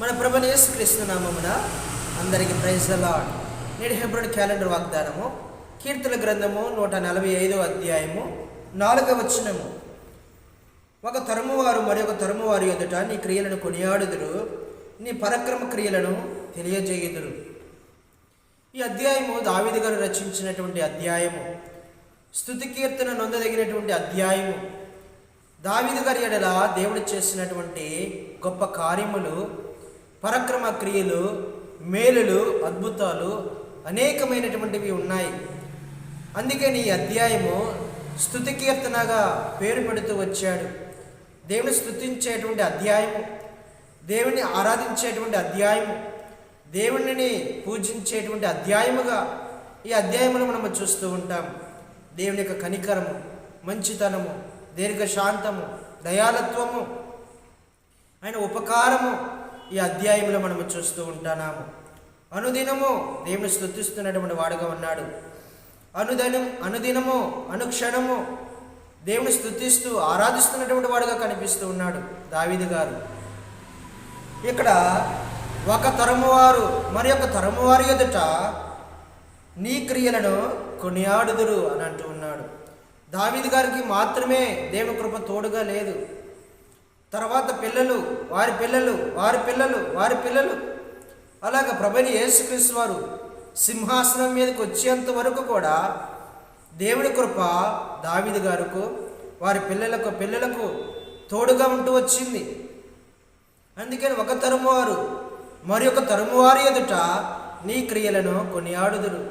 మన ప్రభుని యేసుక్రీస్తు నామమున అందరికీ ప్రైజ్ లాడ్ నేడు హెబ్రోడ్ క్యాలెండర్ వాగ్దానము కీర్తన గ్రంథము నూట నలభై ఐదో అధ్యాయము నాలుగవ వచనము. ఒక తరము వారు మరి ఒక తరము వారి ఎదుట నీ క్రియలను కొనియాడుదురు నీ పరక్రమ క్రియలను తెలియజేయుదురు. ఈ అధ్యాయము దావిది గారు రచించినటువంటి అధ్యాయము స్థుతి కీర్తన నొందదగినటువంటి అధ్యాయము. దావిది గారి ఎడల దేవుడు చేసినటువంటి గొప్ప కార్యములు పరక్రమ క్రియలు మేలులు అద్భుతాలు అనేకమైనటువంటివి ఉన్నాయి. అందుకని ఈ అధ్యాయము స్థుతి కీర్తనగా పేరు పెడుతూ వచ్చాడు. దేవుని స్థుతించేటువంటి అధ్యాయము దేవుని ఆరాధించేటువంటి అధ్యాయము దేవునిని పూజించేటువంటి అధ్యాయముగా ఈ అధ్యాయమును మనం చూస్తూ ఉంటాం. దేవుని యొక్క కనికరము మంచితనము దీర్ఘశాంతము దయాలత్వము ఆయన ఉపకారము ఈ అధ్యాయంలో మనము చూస్తూ ఉంటున్నాము. అనుదినము దేవుని స్థుతిస్తున్నటువంటి వాడుగా ఉన్నాడు. అనుదినం అనుదినము అనుక్షణము దేవుని స్థుతిస్తూ ఆరాధిస్తున్నటువంటి వాడుగా కనిపిస్తూ ఉన్నాడు దావిది గారు. ఇక్కడ ఒక తరము వారు మరి ఒక తరము వారి ఎదుట నీ క్రియలను కొనియాడుదురు అని అంటూ ఉన్నాడు. దావిది గారికి మాత్రమే దేవుని కృప తోడుగా లేదు. తర్వాత పిల్లలు వారి పిల్లలు వారి పిల్లలు వారి పిల్లలు. అలాగ ప్రభుని యేసుక్రీస్తు వారు సింహాసనం మీదకి వచ్చేంత వరకు కూడా దేవుడి కృప దావిది గారుకు వారి పిల్లలకు పిల్లలకు తోడుగా ఉంటూ వచ్చింది. అందుకని ఒక తరము వారు మరి ఒక తరము వారి ఎదుట నీ క్రియలను కొనియాడుదురు.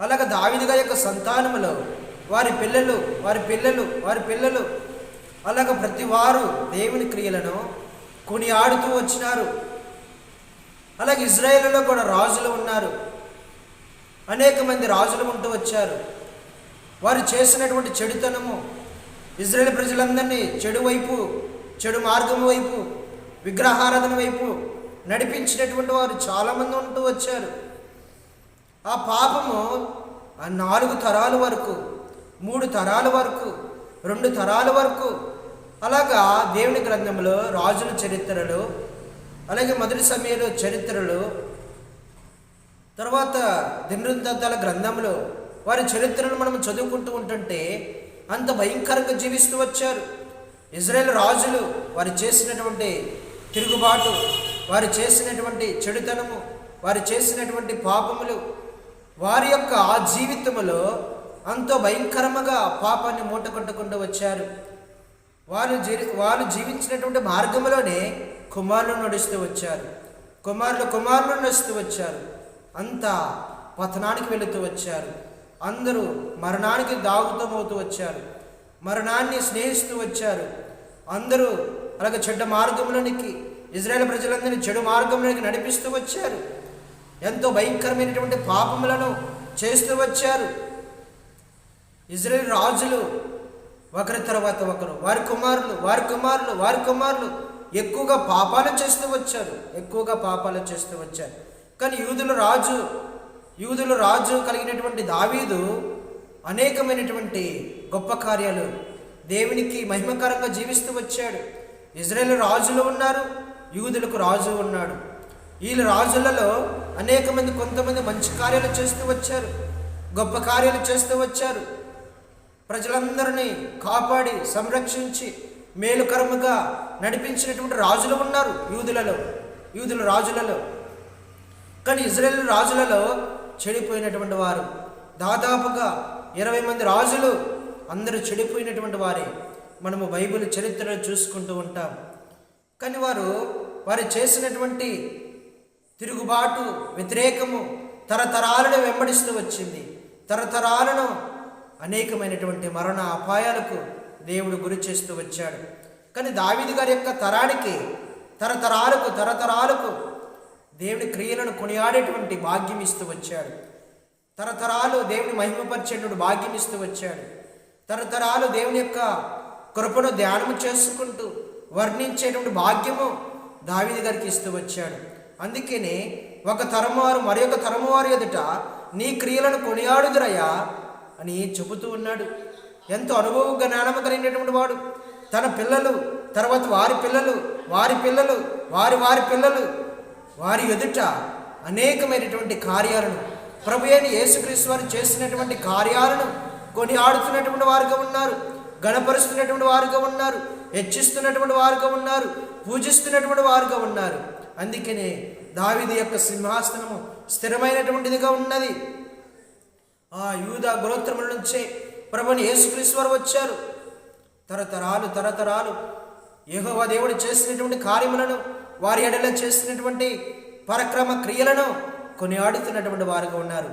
అలాగ దావిదిగా యొక్క సంతానములో వారి పిల్లలు వారి పిల్లలు వారి పిల్లలు అలాగ ప్రతి వారు దేవుని క్రియలను కొనియాడుతూ వచ్చినారు. అలాగే ఇజ్రాయేల్లో కూడా రాజులు ఉన్నారు. అనేక మంది రాజులు ఉంటూ వచ్చారు. వారు చేసినటువంటి చెడుతనము ఇజ్రాయేల్ ప్రజలందరినీ చెడు వైపు చెడు మార్గం వైపు విగ్రహారాధన వైపు నడిపించినటువంటి వారు చాలామంది ఉంటూ వచ్చారు. ఆ పాపము ఆ నాలుగు తరాల వరకు మూడు తరాల వరకు రెండు తరాల వరకు అలాగా దేవుని గ్రంథంలో రాజుల చరిత్రలు అలాగే మొదటి సమయంలో చరిత్రలు తర్వాత దినృందాల గ్రంథంలో వారి చరిత్రను మనం చదువుకుంటూ ఉంటుంటే అంత భయంకరంగా జీవిస్తూ వచ్చారు. ఇజ్రాయెల్ రాజులు వారు చేసినటువంటి తిరుగుబాటు వారు చేసినటువంటి చెడుతనము వారు చేసినటువంటి పాపములు వారి యొక్క ఆ జీవితములో అంతో భయంకరముగా పాపాన్ని మూటకొట్టుకుంటూ వచ్చారు. వారు జీ వారు జీవించినటువంటి మార్గంలోనే కుమారులు నడుస్తూ వచ్చారు. కుమారులు కుమారులు నడుస్తూ వచ్చారు. అంతా పతనానికి వెళుతూ వచ్చారు. అందరూ మరణానికి దాగుతమవుతూ వచ్చారు. మరణాన్ని స్నేహిస్తూ వచ్చారు. అందరూ అలాగే చెడ్డ మార్గంలోనికి ఇజ్రాయెల్ ప్రజలందరినీ చెడు మార్గంలోనికి నడిపిస్తూ వచ్చారు. ఎంతో భయంకరమైనటువంటి పాపములను చేస్తూ వచ్చారు. ఇజ్రాయెల్ రాజులు ఒకరి తర్వాత ఒకరు వారి కుమారులు వారి కుమారులు వారి కుమారులు. ఎక్కువగా పాపాలు చేస్తూ వచ్చారు ఎక్కువగా పాపాలు చేస్తూ వచ్చారు. కానీ యూదుల రాజు యూదుల రాజు కలిగినటువంటి దావీదు అనేకమైనటువంటి గొప్ప కార్యాలు దేవునికి మహిమకరంగా జీవిస్తూ వచ్చాడు. ఇజ్రాయేల్ రాజులు ఉన్నారు యూదులకు రాజు ఉన్నాడు. వీళ్ళ రాజులలో అనేక మంది కొంతమంది మంచి కార్యాలు చేస్తూ వచ్చారు గొప్ప కార్యాలు చేస్తూ వచ్చారు. ప్రజలందరినీ కాపాడి సంరక్షించి మేలుకరముగా నడిపించినటువంటి రాజులు ఉన్నారు యూదులలో యూదుల రాజులలో. కానీ ఇజ్రాయెల్ రాజులలో చెడిపోయినటువంటి వారు దాదాపుగా ఇరవై మంది రాజులు అందరూ చెడిపోయినటువంటి వారే. మనము బైబిల్ చరిత్రలో చూసుకుంటూ ఉంటాం. కానీ వారు వారు చేసినటువంటి తిరుగుబాటు వ్యతిరేకము తరతరాలను వెంబడిస్తూ వచ్చింది. తరతరాలను అనేకమైనటువంటి మరణ అపాయాలకు దేవుడు గురి చేస్తూ వచ్చాడు. కానీ దావిది గారి యొక్క తరానికి తరతరాలకు తరతరాలకు దేవుని క్రియలను కొనియాడేటువంటి భాగ్యం ఇస్తూ వచ్చాడు. తరతరాలు దేవుని మహిమపరిచేటువంటి భాగ్యం ఇస్తూ వచ్చాడు. తరతరాలు దేవుని యొక్క కృపను ధ్యానము చేసుకుంటూ వర్ణించేటువంటి భాగ్యము దావిది గారికి ఇస్తూ వచ్చాడు. అందుకనే ఒక తరమువారు మరొక ఒక తరమువారు ఎదుట నీ క్రియలను కొనియాడుదురయ్యా అని చెబుతూ ఉన్నాడు. ఎంతో అనుభవ జ్ఞానము కలిగినటువంటి వాడు. తన పిల్లలు తర్వాత వారి పిల్లలు వారి పిల్లలు వారి వారి పిల్లలు వారి ఎదుట అనేకమైనటువంటి కార్యాలను ప్రభు అయిన యేసుక్రీస్తు వారు చేసినటువంటి కార్యాలను కొని ఆడుతున్నటువంటి వారుగా ఉన్నారు. గణపరుస్తున్నటువంటి వారుగా ఉన్నారు. హెచ్చిస్తున్నటువంటి వారుగా ఉన్నారు. పూజిస్తున్నటువంటి వారుగా ఉన్నారు. అందుకనే దావిది యొక్క సింహాసనము స్థిరమైనటువంటిదిగా ఉన్నది. ఆ యూద గోత్రముల నుంచే ప్రభుని యేసుక్రీశ్వరు వారు వచ్చారు. తరతరాలు తరతరాలు యహోవ దేవుడు చేసినటువంటి కార్యములను వారి ఎడల చేసినటువంటి పరక్రమ క్రియలను కొనియాడుతున్నటువంటి వారుగా ఉన్నారు.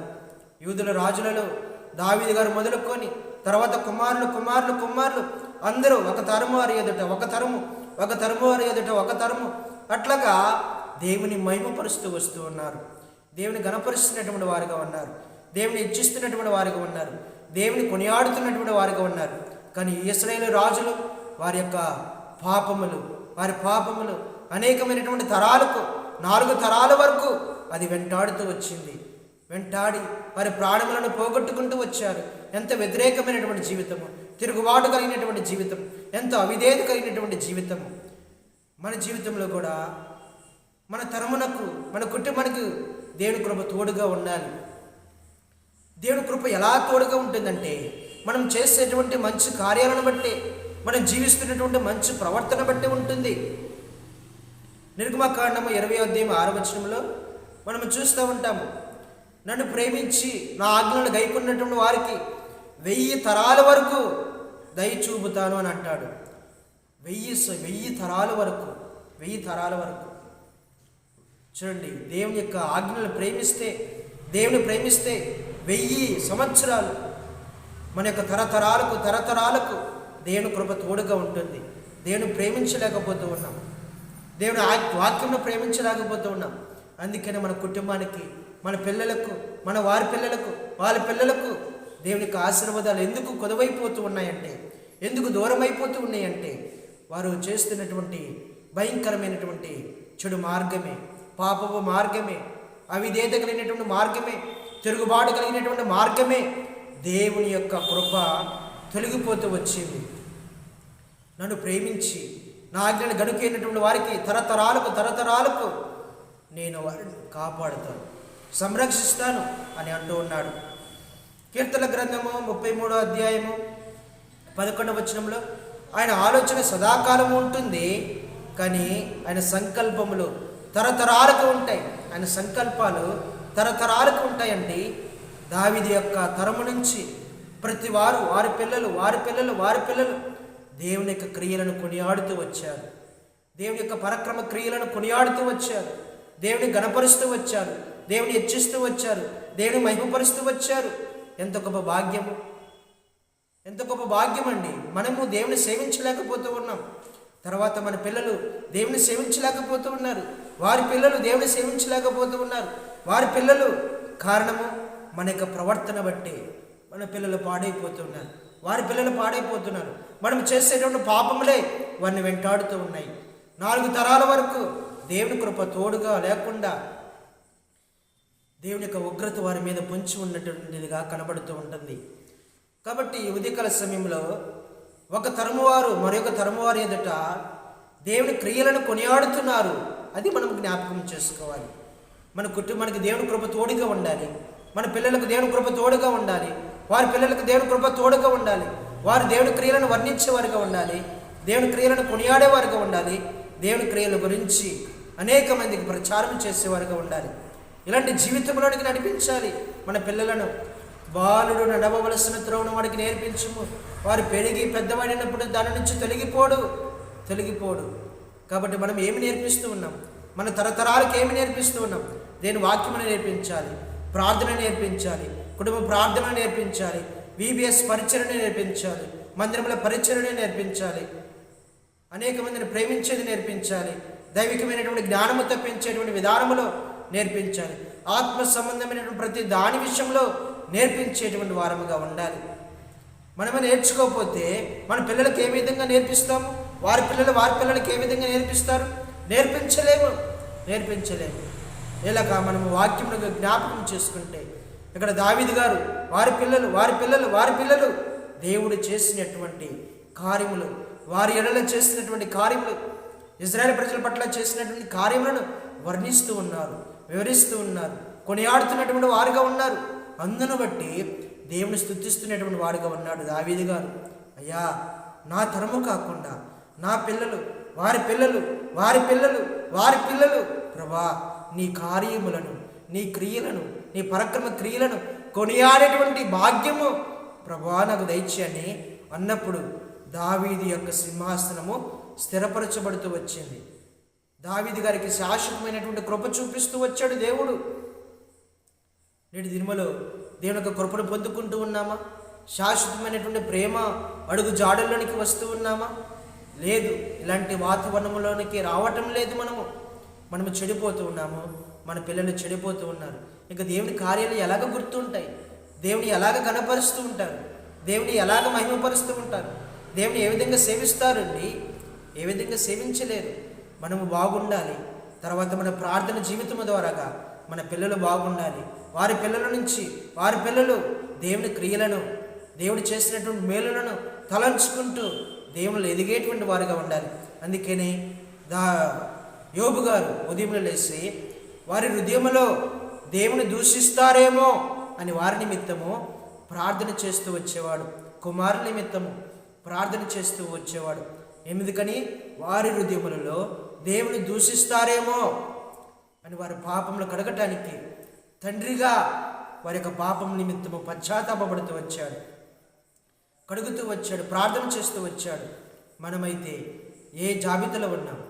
యూదుల రాజులలో దావీది గారు మొదలుకొని తర్వాత కుమారులు కుమారులు కుమారులు అందరూ ఒక తరము వారి ఎదుట ఒక తరము ఒక తరము వారి ఎదుట ఒక తరము అట్లాగా దేవుని మహిమపరుస్తూ వస్తూ ఉన్నారు. దేవుని గణపరుస్తున్నటువంటి వారుగా ఉన్నారు. దేవుని ఇచ్చిస్తున్నటువంటి వారుగా ఉన్నారు. దేవుని కొనియాడుతున్నటువంటి వారుగా ఉన్నారు. కానీ ఇస్రాయేల్ రాజులు వారి యొక్క పాపములు వారి పాపములు అనేకమైనటువంటి తరాలకు నాలుగు తరాల వరకు అది వెంటాడుతూ వచ్చింది. వెంటాడి వారి ప్రాణములను పోగొట్టుకుంటూ వచ్చారు. ఎంత వ్యతిరేకమైనటువంటి జీవితము తిరుగుబాటు కలిగినటువంటి జీవితం ఎంత అవిధేయత కలిగినటువంటి జీవితము. మన జీవితంలో కూడా మన తరమునకు మన కుటుంబానికి దేవుని కృప తోడుగా ఉండాలి. దేవుని కృప ఎలా తోడుగా ఉంటుందంటే మనం చేసేటువంటి మంచి కార్యాలను బట్టి మనం జీవిస్తున్నటువంటి మంచి ప్రవర్తన బట్టి ఉంటుంది. నిర్గమకాండము ఇరవై అధ్యాయం ఆరో వచనంలో మనం చూస్తూ ఉంటాము. నన్ను ప్రేమించి నా ఆజ్ఞలను గైకున్నటువంటి వారికి వెయ్యి తరాల వరకు దయ చూపుతాను అని అంటాడు. వెయ్యి స- వెయ్యి తరాల వరకు వెయ్యి తరాల వరకు. చూడండి దేవుని యొక్క ఆజ్ఞలను ప్రేమిస్తే దేవుని ప్రేమిస్తే వెయ్యి సంవత్సరాలు. మన యొక్క తరతరాలకు తరతరాలకు దేవుని కృప తోడుగా ఉంటుంది. దేవుని ప్రేమించలేకపోతూ ఉన్నాం. దేవుని ఆ- వాక్యంను ప్రేమించలేకపోతూ ఉన్నాం. అందుకనే మన కుటుంబానికి మన పిల్లలకు మన వారి పిల్లలకు వాళ్ళ పిల్లలకు దేవుని యొక్క ఆశీర్వాదాలు ఎందుకు కొదవైపోతూ ఉన్నాయంటే ఎందుకు దూరం అయిపోతూ ఉన్నాయంటే వారు చేస్తున్నటువంటి భయంకరమైనటువంటి చెడు మార్గమే పాపపు మార్గమే అవిధేత కలిగినటువంటి మార్గమే తిరుగుబాటు కలిగినటువంటి మార్గమే దేవుని యొక్క కృప తొలగిపోతూ వచ్చింది. నన్ను ప్రేమించి నా ఆజ్ఞను గనుకైనటువంటి వారికి తరతరాలకు తరతరాలకు నేను వారిని కాపాడుతాను సంరక్షిస్తాను అని అంటూ ఉన్నాడు. కీర్తన గ్రంథము ముప్పై మూడో అధ్యాయము పదకొండవ వచనంలో ఆయన ఆలోచన సదాకాలం ఉంటుంది కానీ ఆయన సంకల్పములు తరతరాలకు ఉంటాయి. ఆయన సంకల్పాలు తరతరాలకు ఉంటాయండి. దావిది యొక్క తరము నుంచి ప్రతి వారు వారి పిల్లలు వారి పిల్లలు వారి పిల్లలు దేవుని యొక్క క్రియలను కొనియాడుతూ వచ్చారు. దేవుని యొక్క పరక్రమ క్రియలను కొనియాడుతూ వచ్చారు. దేవుని గణపరుస్తూ వచ్చారు. దేవుని హెచ్చిస్తూ వచ్చారు. దేవుని మహిమపరుస్తూ వచ్చారు. ఎంత గొప్ప భాగ్యము ఎంత గొప్ప భాగ్యం అండి. మనము దేవుని సేవించలేకపోతూ ఉన్నాం. తర్వాత మన పిల్లలు దేవుని సేవించలేకపోతూ ఉన్నారు. వారి పిల్లలు దేవుని సేవించలేకపోతూ ఉన్నారు. వారి పిల్లలు కారణము మన యొక్క ప్రవర్తన బట్టి మన పిల్లలు పాడైపోతున్నారు. వారి పిల్లలు పాడైపోతున్నారు. మనం చేసేటువంటి పాపములే వారిని వెంటాడుతూ ఉన్నాయి. నాలుగు తరాల వరకు దేవుని కృప తోడుగా లేకుండా దేవుని యొక్క ఉగ్రత వారి మీద పొంచి ఉన్నటువంటిదిగా కనబడుతూ ఉంటుంది. కాబట్టి ఉదయకాల సమయంలో ఒక తరము వారు మరొక తరమువారి ఎదుట దేవుని క్రియలను కొనియాడుతున్నారు. అది మనం జ్ఞాపకం చేసుకోవాలి. మన కుటుంబానికి దేవుని కృప తోడుగా ఉండాలి. మన పిల్లలకు దేవుని కృప తోడుగా ఉండాలి. వారి పిల్లలకు దేవుని కృప తోడుగా ఉండాలి. వారు దేవుని క్రియలను వర్ణించేవారుగా ఉండాలి. దేవుని క్రియలను కొనియాడేవారుగా ఉండాలి. దేవుని క్రియల గురించి అనేక మందికి ప్రచారం చేసేవారుగా ఉండాలి. ఇలాంటి జీవితంలోనికి నడిపించాలి. మన పిల్లలను బాలుడు నడవవలసిన త్రోవను వాడికి నేర్పించుము. వారు పెరిగి పెద్దవాడినప్పుడు దాని నుంచి తొలగిపోడు. తొలగిపోడు. కాబట్టి మనం ఏమి నేర్పిస్తూ ఉన్నాం? మన తరతరాలకు ఏమి నేర్పిస్తూ ఉన్నాం? దేని వాక్యమును నేర్పించాలి ప్రార్థన నేర్పించాలి కుటుంబ ప్రార్థన నేర్పించాలి విబిఎస్ పరిచయను నేర్పించాలి మందిరముల పరిచయను నేర్పించాలి అనేక మందిని ప్రేమించేది నేర్పించాలి దైవికమైనటువంటి జ్ఞానము తప్పించేటువంటి విధానములో నేర్పించాలి ఆత్మ సంబంధమైనటువంటి ప్రతి దాని విషయంలో నేర్పించేటువంటి వారముగా ఉండాలి. మనమే నేర్చుకోకపోతే మన పిల్లలకి ఏ విధంగా నేర్పిస్తాము? వారి పిల్లలు వారి పిల్లలకి ఏ విధంగా నేర్పిస్తారు? నేర్పించలేము నేర్పించలేము. ఇలాగ మనము వాక్యమును జ్ఞాపకం చేసుకుంటే ఇక్కడ దావిది గారు వారి పిల్లలు వారి పిల్లలు వారి పిల్లలు దేవుడు చేసినటువంటి కార్యములు వారి ఎడల చేసినటువంటి కార్యములు ఇజ్రాయెల్ ప్రజల పట్ల చేసినటువంటి కార్యములను వర్ణిస్తూ ఉన్నారు వివరిస్తూ ఉన్నారు కొనియాడుతున్నటువంటి వారుగా ఉన్నారు. అందును బట్టి దేవుని స్థుతిస్తున్నటువంటి వాడుగా ఉన్నాడు దావీది గారు. అయ్యా నా తరము కాకుండా నా పిల్లలు వారి పిల్లలు వారి పిల్లలు వారి పిల్లలు ప్రభా నీ కార్యములను నీ క్రియలను నీ పరక్రమ క్రియలను కొనియాడేటువంటి భాగ్యము ప్రభా నాకు దయచేయని అన్నప్పుడు దావీది యొక్క సింహాసనము స్థిరపరచబడుతూ వచ్చింది. దావీది గారికి శాశ్వతమైనటువంటి కృప చూపిస్తూ వచ్చాడు దేవుడు. నేటి దినమలో దేవుని యొక్క కృపను పొందుకుంటూ ఉన్నామా? శాశ్వతమైనటువంటి ప్రేమ అడుగు జాడల్లోనికి వస్తూ ఉన్నామా? లేదు ఇలాంటి వాతావరణంలోనికి రావటం లేదు మనము. మనము చెడిపోతూ ఉన్నాము మన పిల్లలు చెడిపోతూ ఉన్నారు. ఇంకా దేవుని కార్యాలు ఎలాగ గుర్తుంటాయి? దేవుని ఎలాగ కనపరుస్తూ ఉంటారు? దేవుని ఎలాగ మహిమపరుస్తూ ఉంటారు? దేవుని ఏ విధంగా సేవిస్తారండి? ఏ విధంగా సేవించలేరు? మనము బాగుండాలి. తర్వాత మన ప్రార్థన జీవితం ద్వారాగా మన పిల్లలు బాగుండాలి. వారి పిల్లల నుంచి వారి పిల్లలు దేవుని క్రియలను దేవుడు చేసినటువంటి మేలులను తలంచుకుంటూ దేవుళ్ళు ఎదిగేటువంటి వారుగా ఉండాలి. అందుకని దా యోబు గారు ఉదయంలో లేచి వారి హృదయములో దేవుని దూషిస్తారేమో అని వారి నిమిత్తము ప్రార్థన చేస్తూ వచ్చేవాడు. కుమారు నిమిత్తము ప్రార్థన చేస్తూ వచ్చేవాడు. ఎందుకని? వారి హృదయములలో దేవుని దూషిస్తారేమో అని వారి పాపములు కడగటానికి తండ్రిగా వారి యొక్క పాపం నిమిత్తము పశ్చాత్తాపడుతూ వచ్చాడు. కడుగుతూ వచ్చాడు ప్రార్థన చేస్తూ వచ్చాడు. మనమైతే ఏ జాబితాలో ఉన్నాం?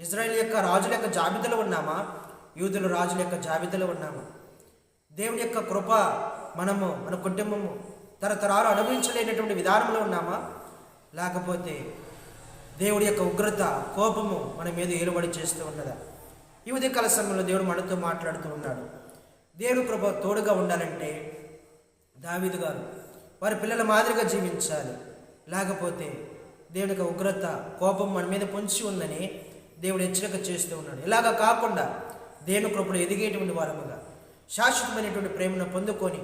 ఇజ్రాయెల్ యొక్క రాజుల యొక్క జాబితాలో ఉన్నామా? యూదుల రాజుల యొక్క జాబితాలో ఉన్నామా? దేవుని యొక్క కృప మనము మన కుటుంబము తరతరాలు అనుభవించలేనటువంటి విధానంలో ఉన్నామా? లేకపోతే దేవుడి యొక్క ఉగ్రత కోపము మన మీద ఏలుబడి చేస్తూ ఉన్నదా? ఈ ఉదయకాల సమయంలో దేవుడు మనతో మాట్లాడుతూ ఉన్నాడు. దేవుడు కృప తోడుగా ఉండాలంటే దావీదు గారు వారి పిల్లల మాదిరిగా జీవించాలి. లేకపోతే దేవుని యొక్క ఉగ్రత కోపం మన మీద పొంచి ఉందని దేవుడు హెచ్చరిక చేస్తూ ఉన్నాడు. ఇలాగ కాకుండా దేవుని కృపను ఎదిగేటువంటి వారముగా శాశ్వతమైనటువంటి ప్రేమను పొందుకొని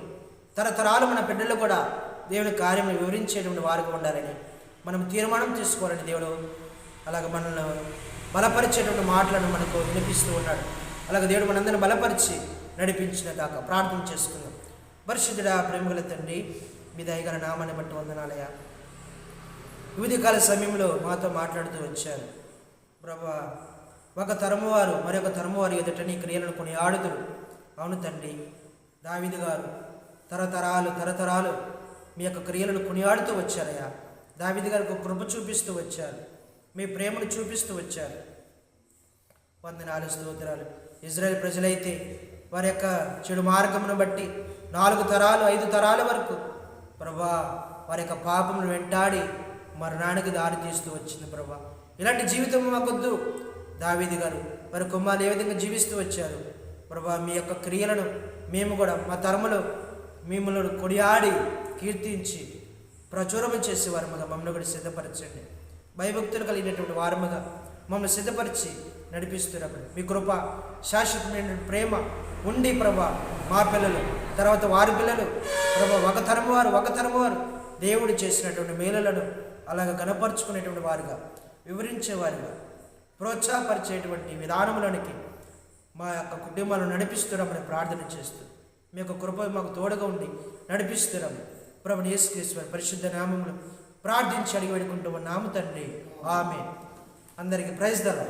తరతరాలు మన బిడ్డలు కూడా దేవుని కార్యం వివరించేటువంటి వారుగా ఉండాలని మనం తీర్మానం తీసుకోవాలని దేవుడు అలాగ మనల్ని బలపరిచేటువంటి మాటలను మనకు వినిపిస్తూ ఉన్నాడు. అలాగే దేవుడు మనందరిని బలపరిచి నడిపించిన దాకా ప్రార్థన చేసుకుందాం. పరిశుద్ధుడా ప్రేమగల తండ్రి మీ దయగల నామాన్ని బట్టి వందనాలయ వివిధ కాల సమయంలో మాతో మాట్లాడుతూ వచ్చారు. ప్రభా ఒక తరము వారు మరొక తరము వారు ఎదుట నీ క్రియలను కొని ఆడుదురు అవును తండ్రి దావిది గారు తరతరాలు తరతరాలు మీ యొక్క క్రియలను కొనియాడుతూ వచ్చారయ్యా. దావిది గారికి కృప చూపిస్తూ వచ్చారు. మీ ప్రేమను చూపిస్తూ వచ్చారు. వందనాలు స్తోత్రాలు. ఇజ్రాయెల్ ప్రజలైతే వారి యొక్క చెడు మార్గమును బట్టి నాలుగు తరాలు ఐదు తరాల వరకు ప్రభా వారి యొక్క పాపమును వెంటాడి మరణానికి దారి తీస్తూ వచ్చింది ప్రభా. ఇలాంటి జీవితం మాకొద్దు దావీది గారు. వారి కుమారులు ఏ విధంగా జీవిస్తూ వచ్చారు? ప్రభా మీ యొక్క క్రియలను మేము కూడా మా తరములో మిమ్మల్ని కొడియాడి కీర్తించి ప్రచురము చేసే వారముగా మమ్మల్ని కూడా సిద్ధపరచండి. భయభక్తులు కలిగినటువంటి వారముగా మమ్మల్ని సిద్ధపరిచి నడిపిస్తున్నప్పుడు మీ కృప శాశ్వతమైన ప్రేమ ఉండి ప్రభా మా పిల్లలు తర్వాత వారి పిల్లలు ప్రభా ఒక తరము వారు ఒక తరము వారు దేవుడు చేసినటువంటి మేలులను అలాగ కనపరుచుకునేటువంటి వారుగా వివరించేవారుగా ప్రోత్సాహపరిచేటువంటి విధానంలోనికి మా యొక్క కుటుంబాలను నడిపిస్తున్నామని ప్రార్థన చేస్తూ మీ యొక్క కృప మాకు తోడుగా ఉండి నడిపిస్తున్నాము ప్రభుని యేసుకేశ్వరి పరిశుద్ధ నామములు ప్రార్థించి అడిగి వేడుకుంటూ నామ తండ్రి. ఆమె అందరికీ ప్రైజ్ దళ